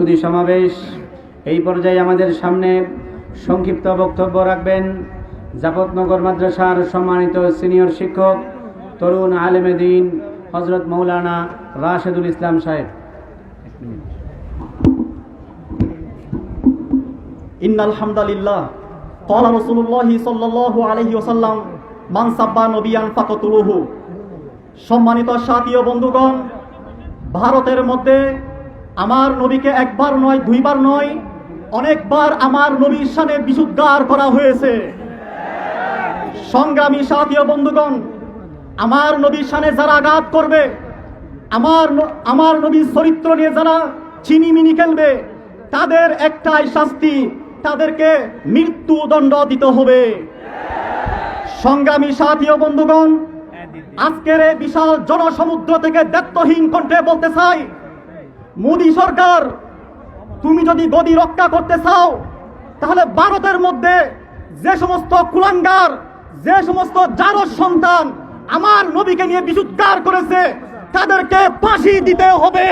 সুধী সমাবেশ। এই পর্যায়ে আমাদের সামনে সংক্ষিপ্ত বক্তব্য রাখবেন জাফতনগর মাদ্রাসার সম্মানিত সিনিয়র শিক্ষক তরুণ আলেমে দিন হজরত মৌলানা রাশেদুল ইসলাম সাহেব। ইন্নাল হামদালিল্লাহ সাল্লাল্লাহু আলাইহি ওয়াসাল্লাম, মান সাব্বা নবিয়ান ফাকাতুলুহু। সম্মানিত সাথী ও বন্ধুগণ, ভারতের মধ্যে আমার নবীকে একবার নয়, দুইবার নয়, অনেকবার আমার নবীর শানে বিশুদ্ধার করা হয়েছে। সংগ্রামী সাথী ও বন্ধুগণ, আমার নবীর শানে যারা আঘাত করবে, আমার আমার নবীর চরিত্র নিয়ে যারা চিনিমিনি খেলবে, তাদের একটাই শাস্তি, তাদেরকে মৃত্যুদণ্ড দিতে হবে। সংগ্রামী সাথী ও বন্ধুগণ, আজকের বিশাল জনসমুদ্র থেকে দায়িত্বহীন কণ্ঠে বলতে চাই মোদী সরকার, তুমি যদি গদি রক্ষা করতে চাও, তাহলে ভারতের মধ্যে যে সমস্ত কুলাঙ্গার, যে সমস্ত জারজ সন্তান আমার নবীকে নিয়ে বিশুদ্ধার করেছে, তাদেরকে ফাঁসি দিতে হবে।